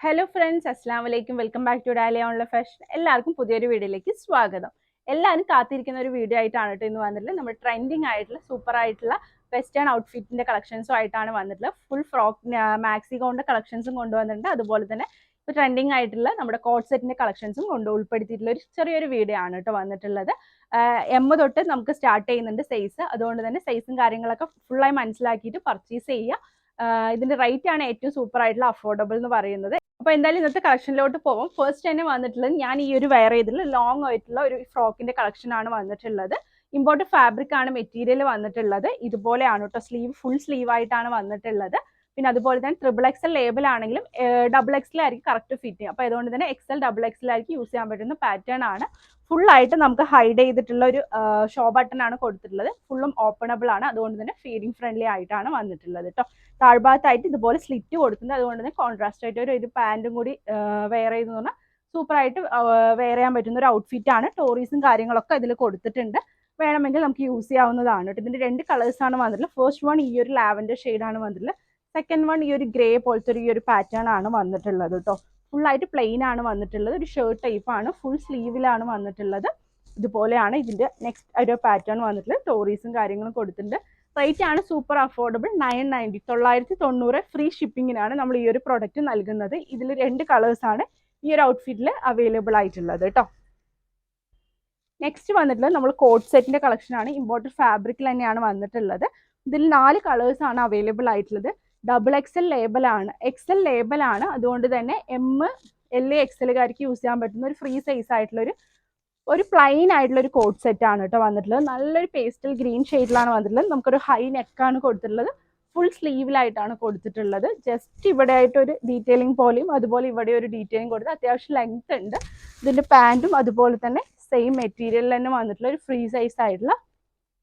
Hello friends അസ്സാം വലൈക്കും welcome back to Dalia online fashion എല്ലാവർക്കും പുതിയൊരു വീഡിയോയിലേക്ക് സ്വാഗതം. എല്ലാവരും കാത്തിരിക്കുന്ന ഒരു വീഡിയോ ആയിട്ടാണ് കേട്ടോ ഇന്ന് വന്നിട്ടുള്ളത്. നമ്മൾ ട്രെൻഡിങ് ആയിട്ടുള്ള സൂപ്പർ ആയിട്ടുള്ള വെസ്റ്റേൺ ഔട്ട്ഫിറ്റിന്റെ കളക്ഷൻസും ആയിട്ടാണ് വന്നിട്ടുള്ളത്. ഫുൾ ഫ്രോക്ക് മാക്സി കൊണ്ട് കളക്ഷൻസും കൊണ്ടുവന്നിട്ടുണ്ട്. അതുപോലെ തന്നെ ഇപ്പോൾ ട്രെൻഡിങ് ആയിട്ടുള്ള നമ്മുടെ കോട്ട് സെറ്റിന്റെ കളക്ഷൻസും കൊണ്ട് ഉൾപ്പെടുത്തിയിട്ടുള്ള ഒരു ചെറിയൊരു വീഡിയോ ആണ് കേട്ടോ വന്നിട്ടുള്ളത്. എം തൊട്ട് നമുക്ക് സ്റ്റാർട്ട് ചെയ്യുന്നുണ്ട് സൈസ് അതുകൊണ്ട് തന്നെ സൈസും കാര്യങ്ങളൊക്കെ ഫുള്ളായി മനസ്സിലാക്കിയിട്ട് പർച്ചേസ് ചെയ്യുക. ഇതിന്റെ റേറ്റ് ആണ് ഏറ്റവും സൂപ്പർ ആയിട്ടുള്ള അഫോർഡബിൾ എന്ന് പറയുന്നത്. അപ്പൊ എന്തായാലും ഇന്നത്തെ കളക്ഷനിലോട്ട് പോകും ഫസ്റ്റ് തന്നെ വന്നിട്ടുള്ളത് ഞാൻ ഈ ഒരു വെയർ ചെയ്തിട്ടുള്ള ലോങ് ആയിട്ടുള്ള ഒരു ഫ്രോക്കിന്റെ കളക്ഷൻ ആണ് വന്നിട്ടുള്ളത്. ഇമ്പോർട്ട് ഫാബ്രിക് ആണ് മെറ്റീരിയൽ വന്നിട്ടുള്ളത്. ഇതുപോലെയാണ് കേട്ടോ സ്ലീവ് ഫുൾ സ്ലീവ് ആയിട്ടാണ് വന്നിട്ടുള്ളത്. പിന്നെ അതുപോലെ തന്നെ ട്രിപ്പിൾ എക്സൽ ആണെങ്കിലും ഡബിൾ എക്സിലായിരിക്കും കറക്റ്റ് ഫിറ്റ് അപ്പോൾ അതുകൊണ്ട് തന്നെ എക്സൽ ഡബിൾ എക്സിലായിരിക്കും യൂസ് ചെയ്യാൻ പറ്റുന്ന പാറ്റേൺ ആണ്. ഫുൾ ആയിട്ട് നമുക്ക് ഹൈഡ് ചെയ്തിട്ടുള്ള ഒരു ഷോ ബട്ടൺ ആണ് കൊടുത്തിട്ടുള്ളത്. ഫുള്ളും ഓപ്പണബിൾ ആണ്. അതുകൊണ്ട് തന്നെ ഫീഡിങ് ഫ്രണ്ട്ലി ആയിട്ടാണ് വന്നിട്ടുള്ളത് കേട്ടോ താഴ്ഭാഗത്തായിട്ട് ഇതുപോലെ സ്ലിറ്റ് കൊടുക്കുന്നത്. അതുകൊണ്ട് തന്നെ കോൺട്രാസ്റ്റ് ആയിട്ട് ഒരു പാന്റും കൂടി വെയർ ചെയ്തെന്ന് പറഞ്ഞാൽ സൂപ്പർ ആയിട്ട് വെയർ ചെയ്യാൻ പറ്റുന്ന ഒരു ഔട്ട്ഫിറ്റ് ആണ്. ടോറീസും കാര്യങ്ങളൊക്കെ ഇതിൽ കൊടുത്തിട്ടുണ്ട്. വേണമെങ്കിൽ നമുക്ക് യൂസ് ചെയ്യാവുന്നതാണ് കേട്ടോ ഇതിന്റെ രണ്ട് കളേഴ്സാണ് വന്നിട്ടുള്ളത്. ഫസ്റ്റ് വൺ ഈ ഒരു ലാവൻഡർ ആണ് വന്നിട്ടുള്ളത്. സെക്കൻഡ് വൺ ഈ ഒരു ഗ്രേ പോലത്തെ ഒരു ഈ ഒരു പാറ്റേൺ ആണ് വന്നിട്ടുള്ളത് കേട്ടോ ഫുൾ ആയിട്ട് പ്ലെയിൻ ആണ് വന്നിട്ടുള്ളത്. ഒരു ഷർട്ട് ടൈപ്പ് ആണ്. ഫുൾ സ്ലീവിലാണ് വന്നിട്ടുള്ളത്. ഇതുപോലെയാണ് ഇതിന്റെ നെക്സ്റ്റ് ഒരു പാറ്റേൺ വന്നിട്ടുള്ളത്. ടോറീസും കാര്യങ്ങളും കൊടുത്തിട്ടുണ്ട്. റേറ്റ് ആണ് സൂപ്പർ അഫോർഡബിൾ നയൻ നയന്റി തൊള്ളായിരത്തി തൊണ്ണൂറ് ഫ്രീ ഷിപ്പിങ്ങിനാണ് നമ്മൾ ഈ ഒരു പ്രൊഡക്റ്റ് നൽകുന്നത്. ഇതിൽ രണ്ട് കളേഴ്സ് ആണ് ഈ ഒരു ഔട്ട്ഫിറ്റിൽ അവൈലബിൾ ആയിട്ടുള്ളത് കേട്ടോ നെക്സ്റ്റ് വന്നിട്ടുള്ളത് നമ്മൾ കോട്ട് സെറ്റിന്റെ കളക്ഷൻ ആണ്. ഇമ്പോർട്ടഡ് ഫാബ്രിക്കിൽ തന്നെയാണ് വന്നിട്ടുള്ളത്. ഇതിൽ നാല് കളേഴ്സ് ആണ് അവൈലബിൾ ആയിട്ടുള്ളത്. ഡബിൾ എക്സൽ ലേബൽ ആണ്. എക്സൽ ലേബൽ ആണ്. അതുകൊണ്ട് തന്നെ എം എൽ എക്സലുകാർക്ക് യൂസ് ചെയ്യാൻ പറ്റുന്ന ഒരു ഫ്രീ സൈസ് ആയിട്ടുള്ള ഒരു പ്ലെയിൻ ആയിട്ടുള്ള ഒരു കോട്ട് സെറ്റ് ആണ് കേട്ടോ വന്നിട്ടുള്ളത്. നല്ലൊരു പേസ്റ്റൽ ഗ്രീൻ ഷെയ്ഡിലാണ് വന്നിട്ടുള്ളത്. നമുക്കൊരു ഹൈ നെക്കാണ് കൊടുത്തിട്ടുള്ളത്. ഫുൾ സ്ലീവിലായിട്ടാണ് കൊടുത്തിട്ടുള്ളത്. ജസ്റ്റ് ഇവിടെ ആയിട്ട് ഒരു ഡീറ്റെയിലിംഗ് പോലെയും അതുപോലെ ഇവിടെ ഒരു ഡീറ്റെയിലിംഗ് കൊടുത്ത് അത്യാവശ്യം ലെങ്ത് ഉണ്ട്. ഇതിന്റെ പാന്റും അതുപോലെ തന്നെ സെയിം മെറ്റീരിയലിൽ തന്നെ വന്നിട്ടുള്ള ഒരു ഫ്രീ സൈസ് ആയിട്ടുള്ള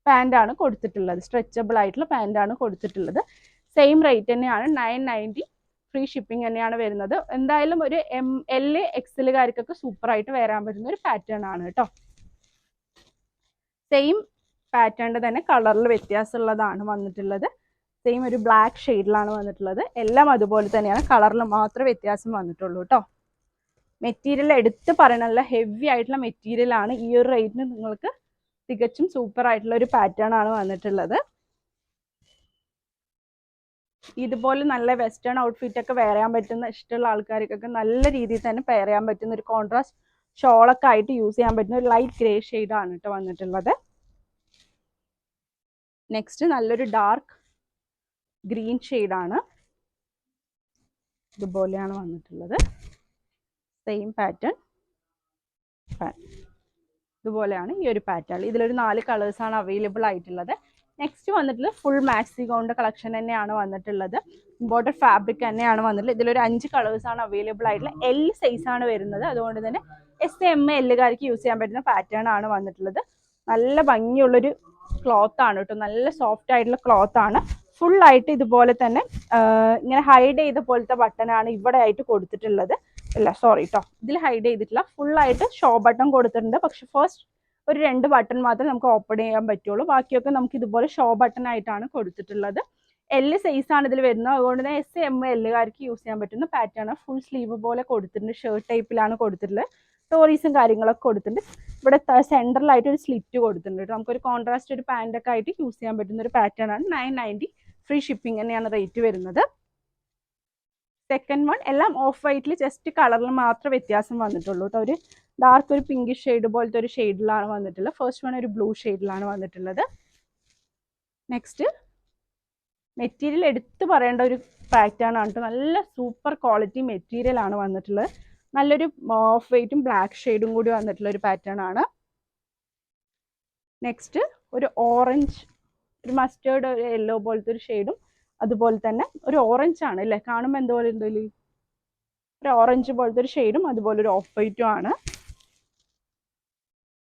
പാന്റാണ് കൊടുത്തിട്ടുള്ളത്. സ്ട്രെച്ചബിൾ ആയിട്ടുള്ള പാന്റാണ് കൊടുത്തിട്ടുള്ളത്. സെയിം റേറ്റ് തന്നെയാണ്. നയൻ നയന്റി ഫ്രീ ഷിപ്പിംഗ് തന്നെയാണ് വരുന്നത്. എന്തായാലും ഒരു എം എൽ എക്സലുകാർക്കൊക്കെ സൂപ്പറായിട്ട് വരാൻ പറ്റുന്ന ഒരു പാറ്റേൺ ആണ് കേട്ടോ. സെയിം പാറ്റേണിന്റെ തന്നെ കളറിൽ വ്യത്യാസമുള്ളതാണ് വന്നിട്ടുള്ളത്. സെയിം ഒരു ബ്ലാക്ക് ഷെയ്ഡിലാണ് വന്നിട്ടുള്ളത്. എല്ലാം അതുപോലെ തന്നെയാണ്. കളറിൽ മാത്രമേ വ്യത്യാസം വന്നിട്ടുള്ളൂ കേട്ടോ. മെറ്റീരിയൽ എടുത്ത് പറയണമല്ല ഹെവി ആയിട്ടുള്ള മെറ്റീരിയൽ ആണ്. ഈ ഒരു റേറ്റിന് നിങ്ങൾക്ക് തികച്ചും സൂപ്പർ ആയിട്ടുള്ള ഒരു പാറ്റേൺ ആണ് വന്നിട്ടുള്ളത്. ഇതുപോലെ നല്ല വെസ്റ്റേൺ ഔട്ട്ഫിറ്റ് ഒക്കെ വെയർ പറ്റുന്ന ഇഷ്ടമുള്ള ആൾക്കാർക്കൊക്കെ നല്ല രീതിയിൽ തന്നെ പെയർ ചെയ്യാൻ പറ്റുന്ന ഒരു കോൺട്രാസ്റ്റ് ഷോളൊക്കെ ആയിട്ട് യൂസ് ചെയ്യാൻ പറ്റുന്ന ഒരു ലൈറ്റ് ഗ്രേ ആണ് കേട്ടോ വന്നിട്ടുള്ളത്. നെക്സ്റ്റ് നല്ലൊരു ഡാർക്ക് ഗ്രീൻ ആണ്. ഇതുപോലെയാണ് വന്നിട്ടുള്ളത്. സെയിം പാറ്റേൺ ഇതുപോലെയാണ് ഈ ഒരു പാറ്റേൺ ഇതിലൊരു നാല് കളേഴ്സാണ് അവൈലബിൾ ആയിട്ടുള്ളത്. നെക്സ്റ്റ് വന്നിട്ടുള്ള ഫുൾ മാക്സി ഗൗണിന്റെ കളക്ഷൻ തന്നെയാണ് വന്നിട്ടുള്ളത്. ഇമ്പോർട്ടഡ് ഫാബ്രിക് തന്നെയാണ് വന്നിട്ടുള്ളത്. ഇതിലൊരു അഞ്ച് കളേഴ്സ് ആണ് അവൈലബിൾ ആയിട്ടുള്ള എൽ സൈസ് ആണ് വരുന്നത്. അതുകൊണ്ട് തന്നെ എസ് എം എല്ലുകാർക്ക് യൂസ് ചെയ്യാൻ പറ്റുന്ന പാറ്റേൺ ആണ് വന്നിട്ടുള്ളത്. നല്ല ഭംഗിയുള്ളൊരു ക്ലോത്ത് ആണ് കേട്ടോ. നല്ല സോഫ്റ്റ് ആയിട്ടുള്ള ക്ലോത്ത് ആണ്. ഫുൾ ആയിട്ട് ഇതുപോലെ തന്നെ ഇങ്ങനെ ഹൈഡ് ചെയ്ത പോലത്തെ ബട്ടനാണ് ഇവിടെ ആയിട്ട് കൊടുത്തിട്ടുള്ളത്. അല്ല സോറി കേട്ടോ ഇതിൽ ഹൈഡ് ചെയ്തിട്ടില്ല ഫുൾ ആയിട്ട് ഷോ ബട്ടൺ കൊടുത്തിട്ടുണ്ട്. പക്ഷെ ഫസ്റ്റ് ഒരു രണ്ട് ബട്ടൺ മാത്രമേ നമുക്ക് ഓപ്പൺ ചെയ്യാൻ പറ്റുള്ളൂ. ബാക്കിയൊക്കെ നമുക്ക് ഇതുപോലെ ഷോ ബട്ടൺ ആയിട്ടാണ് കൊടുത്തിട്ടുള്ളത്. എൽ സൈസ് ആണ് ഇതിൽ വരുന്നത്. അതുകൊണ്ട് തന്നെ എസ് എം എല്ലുകാർക്ക് യൂസ് ചെയ്യാൻ പറ്റുന്ന പാറ്റേൺ ഫുൾ സ്ലീവ് പോലെ കൊടുത്തിട്ടുണ്ട്. ഷർട്ട് ടൈപ്പിലാണ് കൊടുത്തിട്ടുള്ളത്. സ്റ്റോറീസും കാര്യങ്ങളൊക്കെ കൊടുത്തിട്ടുണ്ട്. ഇവിടെ സെൻട്രലായിട്ട് ഒരു സ്ലിറ്റ് കൊടുത്തിട്ടുണ്ട് കേട്ടോ. നമുക്കൊരു കോൺട്രാസ്റ്റ് ഒരു പാന്റൊക്കെ ആയിട്ട് യൂസ് ചെയ്യാൻ പറ്റുന്ന ഒരു പാറ്റേൺ ആണ്. നയൻ നയന്റി ഫ്രീ ഷിപ്പിംഗ് തന്നെയാണ് റേറ്റ് വരുന്നത്. സെക്കൻഡ് വൺ എല്ലാം ഓഫ് വൈറ്റിൽ ജസ്റ്റ് കളറിൽ മാത്രമേ വ്യത്യാസം വന്നിട്ടുള്ളൂ കേട്ടോ ഒരു ഡാർക്ക് ഒരു പിങ്കിഷ് ഷെയ്ഡ് പോലത്തെ ഒരു ഷെയ്ഡിലാണ് വന്നിട്ടുള്ളത്. ഫസ്റ്റ് വൺ ഒരു ബ്ലൂ ഷെയ്ഡിലാണ് വന്നിട്ടുള്ളത്. നെക്സ്റ്റ് മെറ്റീരിയൽ എടുത്ത് പറയേണ്ട ഒരു പാറ്റേൺ ആണ് കേട്ടോ നല്ല സൂപ്പർ ക്വാളിറ്റി മെറ്റീരിയൽ ആണ് വന്നിട്ടുള്ളത്. നല്ലൊരു ഓഫ് വൈറ്റും ബ്ലാക്ക് ഷെയ്ഡും കൂടി വന്നിട്ടുള്ള ഒരു പാറ്റേൺ ആണ്. നെക്സ്റ്റ് ഒരു ഓറഞ്ച് ഒരു മസ്റ്റേർഡ് ഒരു യെല്ലോ പോലത്തെ ഒരു ഷെയ്ഡും അതുപോലെ തന്നെ ഒരു ഓറഞ്ച് ആണ് അല്ലേ? കാണുമ്പോൾ ഉണ്ട് എന്തോലും ഒരു ഓറഞ്ച് പോലത്തെ ഒരു ഷെയ്ഡും അതുപോലെ ഒരു ഓഫ് വൈറ്റും ആണ്.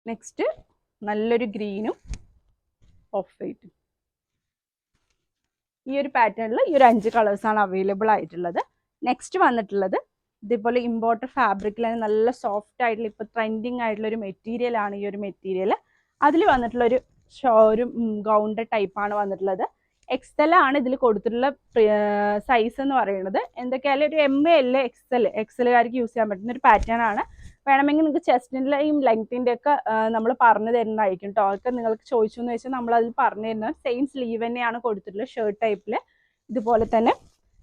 നെക്സ്റ്റ് നല്ലൊരു ഗ്രീനും ഓഫ് വൈറ്റും ഈ ഒരു പാറ്റേണിൽ ഈ ഒരു അഞ്ച് കളേഴ്സാണ് അവൈലബിൾ ആയിട്ടുള്ളത്. നെക്സ്റ്റ് വന്നിട്ടുള്ളത് ഇതേപോലെ ഇമ്പോർട്ടഡ് ഫാബ്രിക്കിൽ നല്ല സോഫ്റ്റ് ആയിട്ടുള്ള ഇപ്പോൾ ട്രെൻഡിങ് ആയിട്ടുള്ള ഒരു മെറ്റീരിയൽ ആണ് ഈ ഒരു മെറ്റീരിയൽ അതിൽ വന്നിട്ടുള്ള ഒരു ഒരു ഗൗണ്ട് ടൈപ്പാണ് വന്നിട്ടുള്ളത്. എക്സൽ ആണ് ഇതിൽ കൊടുത്തിട്ടുള്ള സൈസ് എന്ന് പറയുന്നത്. എന്തൊക്കെയായാലും ഒരു എം എൽ എക്സൽ എക്സലുകാർക്ക് യൂസ് ചെയ്യാൻ പറ്റുന്ന ഒരു പാറ്റേൺ ആണ്. വേണമെങ്കിൽ നിങ്ങൾക്ക് ചെസ്റ്റിന്റെയും ലെങ്ത്തിന്റെ ഒക്കെ നമ്മൾ പറഞ്ഞു തരുന്നതായിരിക്കും. കേട്ടോ അതൊക്കെ നിങ്ങൾക്ക് ചോദിച്ചു എന്ന് വെച്ചാൽ നമ്മൾ അതിൽ പറഞ്ഞു തരുന്നത് സെയിം സ്ലീവ് തന്നെയാണ് കൊടുത്തിട്ടുള്ളത് ഷർട്ട് ടൈപ്പിൽ ഇതുപോലെ തന്നെ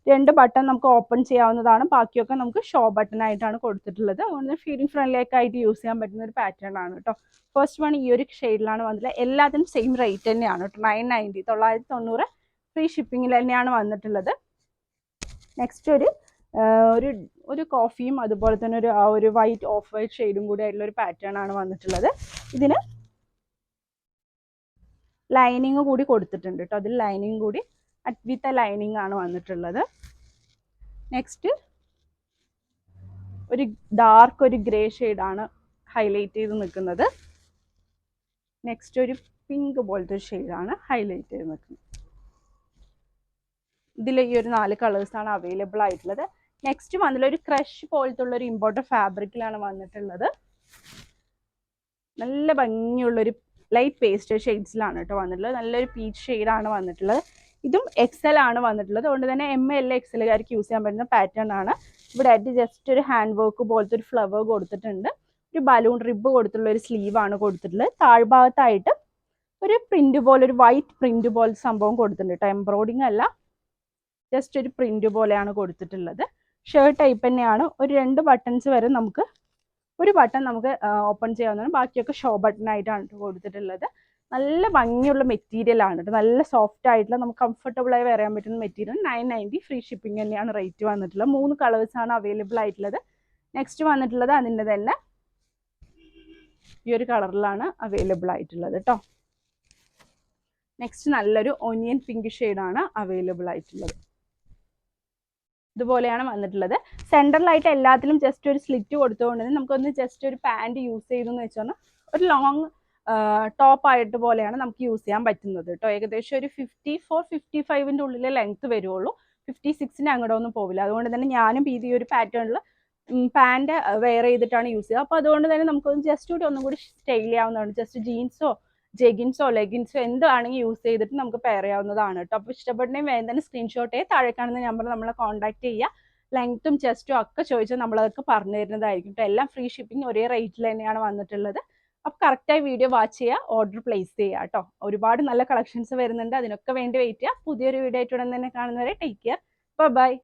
രണ്ട് ബട്ടൺ നമുക്ക് ഓപ്പൺ ചെയ്യാവുന്നതാണ്. ബാക്കിയൊക്കെ നമുക്ക് ഷോ ബട്ടൺ ആയിട്ടാണ് കൊടുത്തിട്ടുള്ളത്. അതുകൊണ്ട് ഫീലിംഗ് ഫ്രണ്ട്ലി ഒക്കെ ആയിട്ട് യൂസ് ചെയ്യാൻ പറ്റുന്ന ഒരു പാറ്റേൺ ആണ് കേട്ടോ ഫസ്റ്റ് വൺ ഈ ഒരു ഷെയ്ഡിലാണ് വന്നിട്ടുള്ളത്. എല്ലാത്തിനും സെയിം റേറ്റ് തന്നെയാണ് കേട്ടോ നയൻ നയന്റി തൊള്ളായിരത്തി തൊണ്ണൂറ് ഫ്രീ ഷിപ്പിങ്ങിൽ തന്നെയാണ് വന്നിട്ടുള്ളത്. നെക്സ്റ്റ് ഒരു ഒരു ഒരു കോഫിയും അതുപോലെ തന്നെ ഒരു ആ ഒരു വൈറ്റ് ഓഫ് വൈറ്റ് ഷെയ്ഡും കൂടി ആയിട്ടുള്ള ഒരു പാറ്റേൺ ആണ് വന്നിട്ടുള്ളത്. ഇതിന് ലൈനിങ് കൂടി കൊടുത്തിട്ടുണ്ട് കേട്ടോ അതിൽ ലൈനിങ് കൂടി വിത്ത് ലൈനിങ് ആണ് വന്നിട്ടുള്ളത്. നെക്സ്റ്റ് ഒരു ഡാർക്ക് ഒരു ഗ്രേ ആണ് ഹൈലൈറ്റ് ചെയ്ത് നിൽക്കുന്നത്. നെക്സ്റ്റ് ഒരു പിങ്ക് പോലത്തെ ഒരു ആണ് ഹൈലൈറ്റ് ചെയ്ത് നിൽക്കുന്നത്. ഇതിൽ ഈ ഒരു നാല് കളേഴ്സാണ് അവൈലബിൾ ആയിട്ടുള്ളത്. നെക്സ്റ്റ് ഒരു ക്രഷ് പോലത്തെ ഉള്ള ഒരു ഇമ്പോർട്ടന്റ് ഫാബ്രിക്കിലാണ് വന്നിട്ടുള്ളത്. നല്ല ഭംഗിയുള്ളൊരു ലൈറ്റ് പേസ്റ്റ് ഷെയ്ഡ്സിലാണ് കേട്ടോ വന്നിട്ടുള്ളത്. നല്ലൊരു പീച്ച് ഷെയ്ഡാണ് വന്നിട്ടുള്ളത്. ഇതും എക്സൽ ആണ് വന്നിട്ടുള്ളത്. അതുകൊണ്ട് തന്നെ എം എൽ എക്സലുകാർക്ക് യൂസ് ചെയ്യാൻ പറ്റുന്ന പാറ്റേൺ ആണ്. ഇവിടെ ആയിട്ട് ജസ്റ്റ് ഒരു ഹാൻഡ് വർക്ക് പോലത്തെ ഒരു ഫ്ലവർ കൊടുത്തിട്ടുണ്ട്. ഒരു ബലൂൺ റിബ് കൊടുത്തിട്ടുള്ള ഒരു സ്ലീവ് ആണ് കൊടുത്തിട്ടുള്ളത്. താഴ്ഭാഗത്തായിട്ട് ഒരു പ്രിന്റ് പോലെ ഒരു വൈറ്റ് പ്രിന്റ് പോലെ സംഭവം കൊടുത്തിട്ടുണ്ട് കേട്ടോ എംബ്രോയിഡിങ് അല്ല. ജസ്റ്റ് ഒരു പ്രിന്റ് പോലെയാണ് കൊടുത്തിട്ടുള്ളത്. ഷർട്ട് ടൈപ്പ് തന്നെയാണ്. ഒരു രണ്ട് ബട്ടൺസ് വരെ നമുക്ക് ഒരു ബട്ടൺ നമുക്ക് ഓപ്പൺ ചെയ്യാവുന്നതാണ്. ബാക്കിയൊക്കെ ഷോ ബട്ടൺ ആയിട്ടാണ് കൊടുത്തിട്ടുള്ളത്. നല്ല ഭംഗിയുള്ള മെറ്റീരിയൽ ആണ് നല്ല സോഫ്റ്റ് ആയിട്ടുള്ള നമുക്ക് കംഫർട്ടബിൾ ആയി വരാൻ പറ്റുന്ന material nine ninety free shipping തന്നെയാണ് റേറ്റ് വന്നിട്ടുള്ളത്. മൂന്ന് കളേഴ്സ് ആണ് അവൈലബിൾ ആയിട്ടുള്ളത്. നെക്സ്റ്റ് വന്നിട്ടുള്ളത് അതിന്റെ തന്നെ ഈ ഒരു കളറിലാണ് അവൈലബിൾ ആയിട്ടുള്ളത് കേട്ടോ നെക്സ്റ്റ് നല്ലൊരു ഒനിയൻ പിങ്ക് ആണ് അവൈലബിൾ ആയിട്ടുള്ളത്. ഇതുപോലെയാണ് വന്നിട്ടുള്ളത്. സെന്ററിലായിട്ട് എല്ലാത്തിലും ജസ്റ്റ് ഒരു സ്ലിറ്റ് കൊടുത്തുകൊണ്ട് നമുക്കൊന്ന് ജസ്റ്റ് ഒരു പാന്റ് യൂസ് ചെയ്തെന്ന് വെച്ചാൽ ഒരു ലോങ് ടോപ്പ് ആയിട്ട് പോലെയാണ് നമുക്ക് യൂസ് ചെയ്യാൻ പറ്റുന്നത് കേട്ടോ ഏകദേശം ഒരു ഫിഫ്റ്റി ഫോർ ഫിഫ്റ്റി ഫൈവിന്റെ ഉള്ളിലെ ലെങ്ത് വരുള്ളൂ ഫിഫ്റ്റി സിക്സിന് അങ്ങോട്ട് ഒന്നും പോവില്ല. അതുകൊണ്ട് തന്നെ ഞാനും ഈ ഒരു പാറ്റേണിൽ പാന്റ് വെയർ ചെയ്തിട്ടാണ് യൂസ് ചെയ്യുക. അപ്പോൾ അതുകൊണ്ട് തന്നെ നമുക്കൊന്ന് ജസ്റ്റ് കൂടി ഒന്നും കൂടി സ്റ്റൈൽ ചെയ്യാവുന്നതാണ്. ജസ്റ്റ് ജീൻസോ ജെഗിൻസോ ലെഗിൻസോ എന്താണെങ്കിൽ യൂസ് ചെയ്തിട്ട് നമുക്ക് പെയർ ചെയ്യാവുന്നതാണ് കേട്ടോ അപ്പോൾ ഇഷ്ടപ്പെടുന്നതും വേഗം തന്നെ സ്ക്രീൻഷോട്ടേ താഴെ കാണുന്ന നമ്പർ നമ്മളെ കോൺടാക്ട് ചെയ്യുക. ലെങ്ത്തും ചെസ്റ്റും ഒക്കെ ചോദിച്ചാൽ നമ്മളതൊക്കെ പറഞ്ഞു തരുന്നതായിരിക്കും കേട്ടോ എല്ലാം ഫ്രീ ഷിപ്പിംഗ് ഒരേ റേറ്റിൽ തന്നെയാണ് വന്നിട്ടുള്ളത്. അപ്പോൾ കറക്റ്റായി വീഡിയോ വാച്ച് ചെയ്യുക ഓർഡർ പ്ലേസ് ചെയ്യുക കേട്ടോ ഒരുപാട് നല്ല കളക്ഷൻസ് വരുന്നുണ്ട് അതിനൊക്കെ വേണ്ടി വെയിറ്റ് ചെയ്യുക പുതിയൊരു വീഡിയോ ആയിട്ട് ഉടൻ തന്നെ കാണുന്നവരെ ടേക്ക് കെയർ ബൈ